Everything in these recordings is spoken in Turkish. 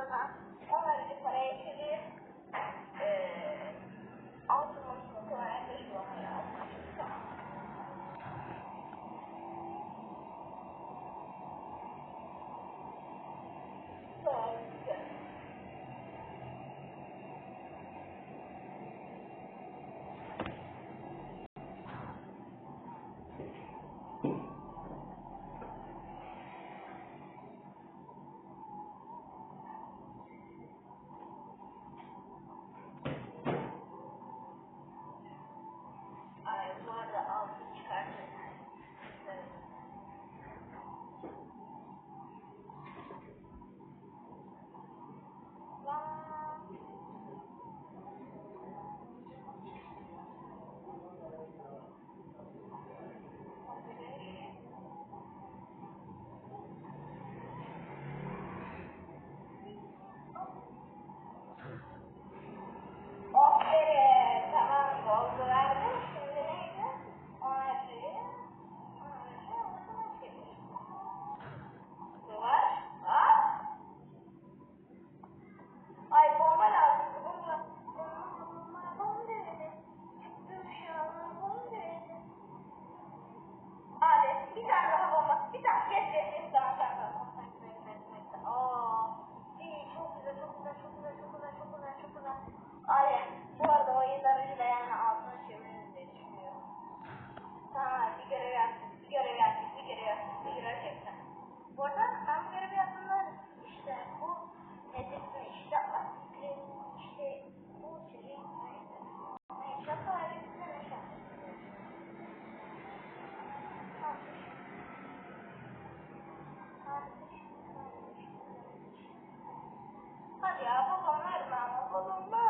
the back. แล้วก็ร้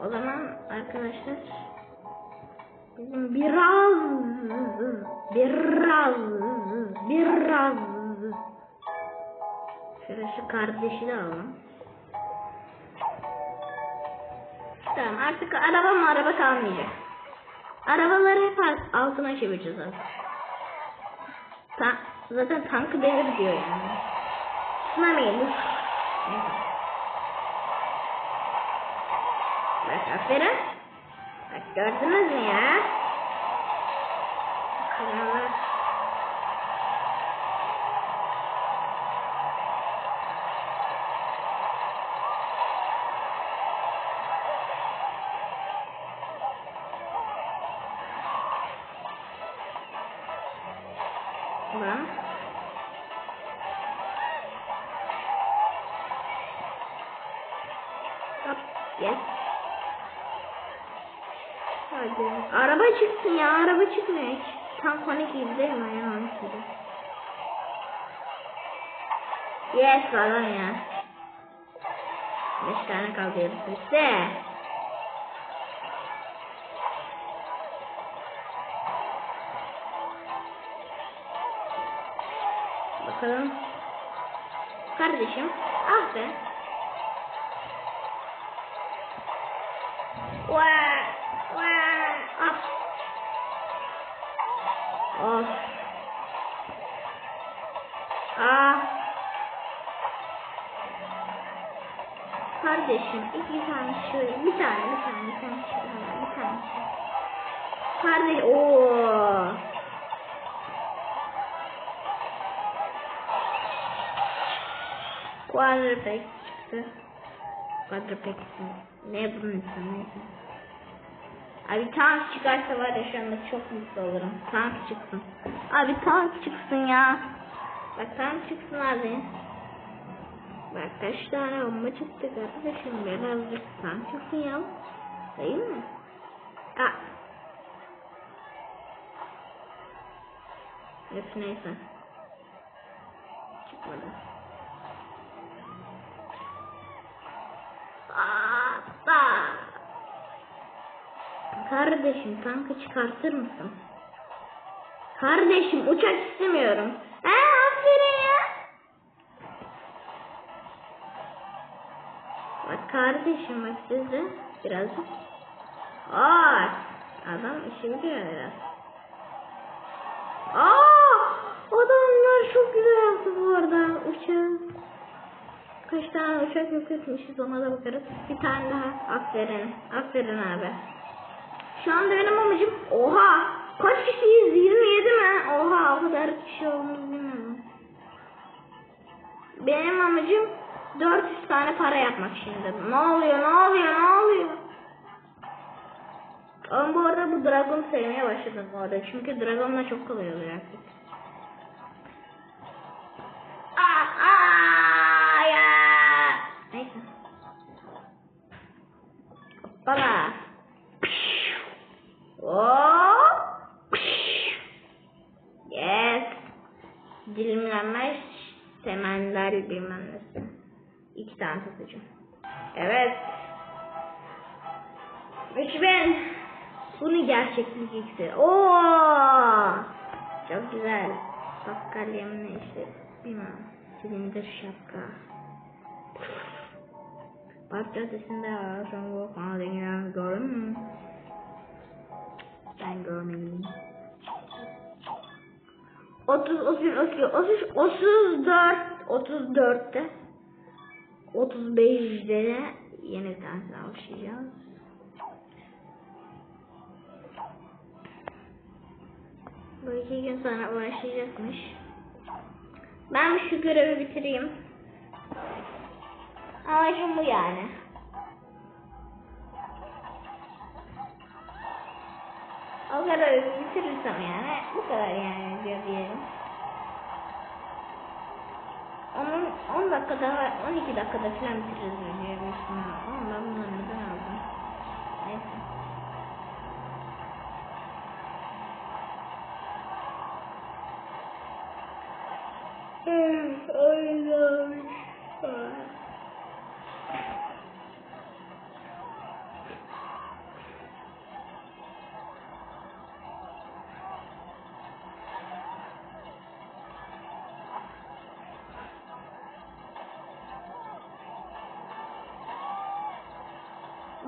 o zaman arkadaşlar bizim biraz biraz biraz şöyle şu kardeşi de alalım. Tamam artık araba mı araba kalmayacak. Arabaları hep alt- altına çevireceğiz artık. Ta zaten tankı devir diyor yani. Tsunami. Neyse. Aferin. Bak gördünüz mü ya? Kralar. Ulan. Araba çıksın ya, araba çıkmıyor hiç. Tam panik gibi değil mi ya? Gibi. Yes falan ya. Beş tane kaldı işte. Bakalım. Kardeşim. Ah be. Ah. Kardeşim iki tane şöyle bir tane bir tane bir tane şöyle bir tane. Kardeş ooo. Quarterback çıktı. Quadrupex'in. Ne bunun ismi neyse. Abi tank çıkarsa var ya şu anda çok mutlu olurum. Tank çıksın. Abi tank çıksın ya. Bak tank çıksın abi. Bak kaç tane bomba çıktı kardeşim. Birazcık tank çıksın ya. Değil mi? Aa. Yok neyse. Çıkmadı. Aa, Kardeşim tankı çıkartır mısın? Kardeşim uçak istemiyorum. Ha Bak kardeşim bak siz de birazcık. Aa, adam işi biliyor biraz. Aa, adamlar çok güzel yaptı bu arada uçağı. Kaç tane uçak yok etmişiz ona da bakarız. Bir tane daha. Aferin. Aferin abi. Şu anda benim amacım oha kaç kişiyiz 27 mi? Oha o kadar kişi olduğumuzu bilmiyorum. Benim amacım 400 tane para yapmak şimdi. Ne oluyor ne oluyor ne oluyor? Ama bu arada bu dragon sevmeye başladım bu arada. Çünkü dragonla çok kolay oluyor artık. Gerçeklik iksir. Oo! Çok güzel. Bakkal yemine işte bilmem. Silindir şapka. Park caddesinde bu kanal ilgilenen gördün mü? Ben görmedim. 30, 30, 30, 30, 34, 34'te 35'de de yeni bir tane başlayacağız. Bu iki gün sonra başlayacakmış. Ben şu görevi bitireyim. Amacım bu yani. O görevi bitirirsem yani bu kadar yani video diyelim. Onun 10 dakikada 12 dakikada falan bitiririz büyük ihtimalle. Ama ben bunları neden aldım? Neyse.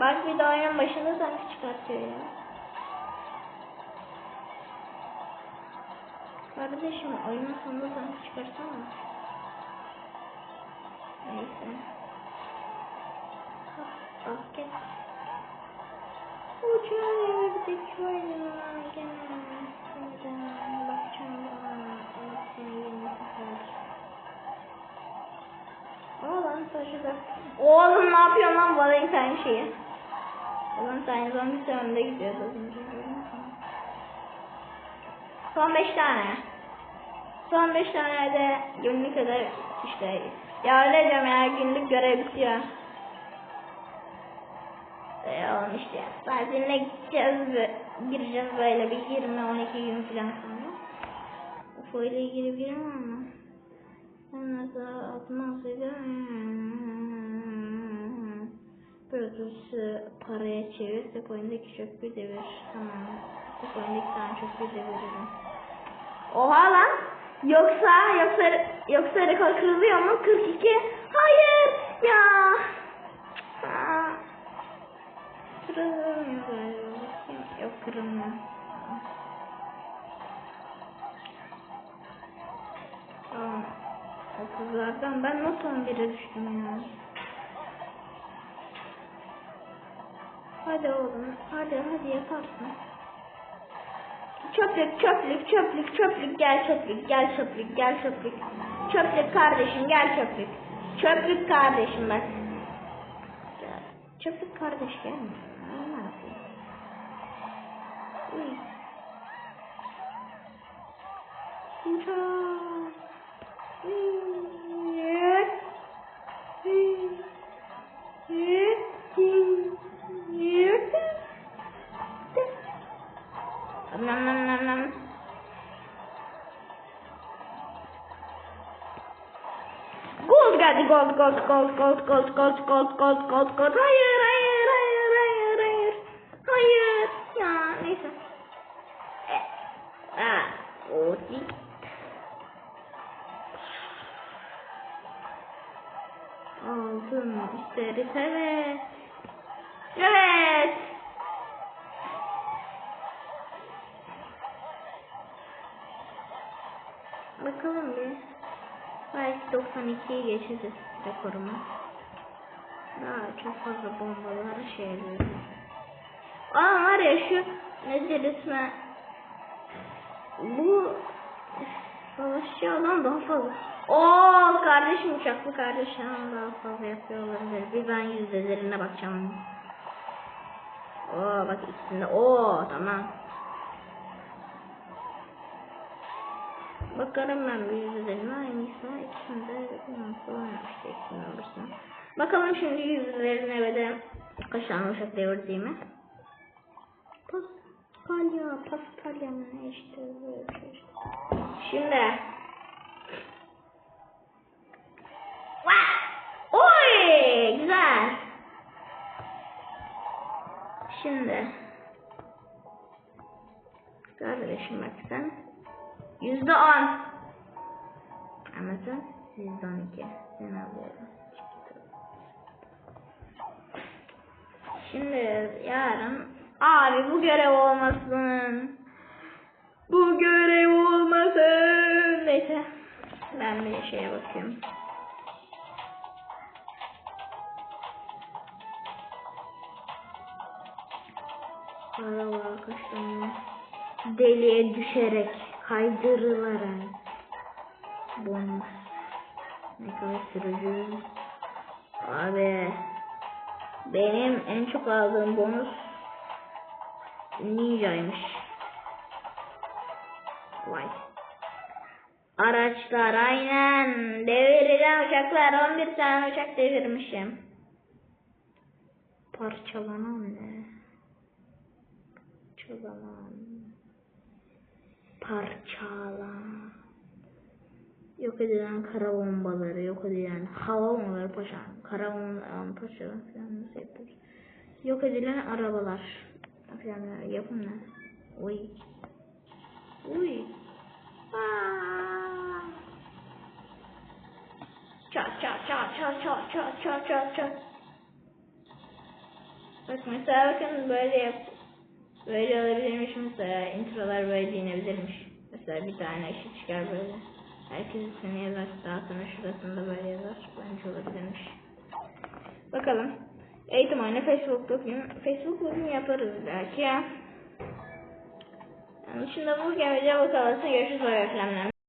Bak bir de oyunun başında sanki çıkartıyor ya. Kardeşim oyunun sonunda sanki çıkarsana. Neyse. Bak gel. Uçağı yürüdük oyununa gene. Senden bakacağım bana. Seni yeni sefer. Oğlum taşıdı. Oğlum ne yapıyorsun lan bana bir tane şeyi. Oğlum sen zombi önünde gidiyordu az önce. Son 5 tane. Son 5 tane de günlük kadar işte ya öyle diyorum ya günlük görev bitiyor. Ee, oğlum işte tatiline gideceğiz ve gireceğiz böyle bir 20-12 gün falan sonra. UFO ile bir var mı? Ben nasıl atmazdı Produce paraya çevir. Sepoyundaki çöpü devir. Tamam. Sepoyundaki tane çöpü deviririm. Oha lan. Yoksa yoksa yoksa rekor kırılıyor mu? 42. Hayır ya. Aa. Kırılmıyor. Yok kırılmıyor. 30'lardan ben not 11'e düştüm ya. Hadi oğlum. Hadi hadi yaparsın. Çöplük çöplük çöplük çöplük gel çöplük gel çöplük gel çöplük. Çöplük kardeşim gel çöplük. Çöplük kardeşim bak. Çöplük kardeş gelmiş. Ne yapıyor? Uy. Gold gold gold gold gold gold gold gold gold gold hayır hayır hayır hayır hayır. Hayır. Ya neyse. E, ah, o. Altın isteriz evet evet. Bakalım bir Belki 92'yi geçeceğiz rekorumu. Daha çok fazla bombalar şeyleri. Aa var ya şu nedir ismi? Bu savaşçı adam daha fazla. Oo kardeşim uçaklı kardeşim daha fazla yapıyor olabilir. Bir ben yüzdelerine bakacağım. Oo bak ikisinde. Oo tamam. Bakarım ben bir yüzlerine aynıysa ikisinde nasıl olmuştu ikisinde olursa. Bakalım şimdi yüzlerine ve de kaç tane uşak devirdiğimi. Paskalya, Paskalya mı işte böyle şey. Şimdi. Oy! Güzel. Şimdi. Kardeşim bak sen. Yüzde on. Ama yüzde on iki. Sen alıyorum. Şimdi yarın abi bu görev olmasın. Bu görev olmasın. Neyse. Ben bir şeye bakıyorum. Aralar kaç tane deliğe düşerek kaydırılarak bonus ne kadar sürücü abi benim en çok aldığım bonus ninjaymış. Vay. Araçlar aynen. Devirilen uçaklar 11 tane uçak devirmişim. Parçalanan ne? Parçalanan parçala. Yok edilen kara bombaları, yok edilen hava bombaları paşa, kara bombaları paşa falan nasıl yapıyoruz? Yok edilen arabalar falan yapın ne? Uy. Uy. Aa. Çat çat çat çat çat çat çat çat çat. Bak mesela bakın böyle yap. Böyle olabilirmiş mesela introlar böyle inebilirmiş. Mesela bir tane şey çıkar böyle. Herkes ismini yazar. Daha sonra şurasında böyle yazar. Bence olabilirmiş. Bakalım. Eğitim oyunu Facebook bugün. Facebook bugün yaparız belki ya. Yani şimdi bu gemide bakalım. Görüşürüz. Böyle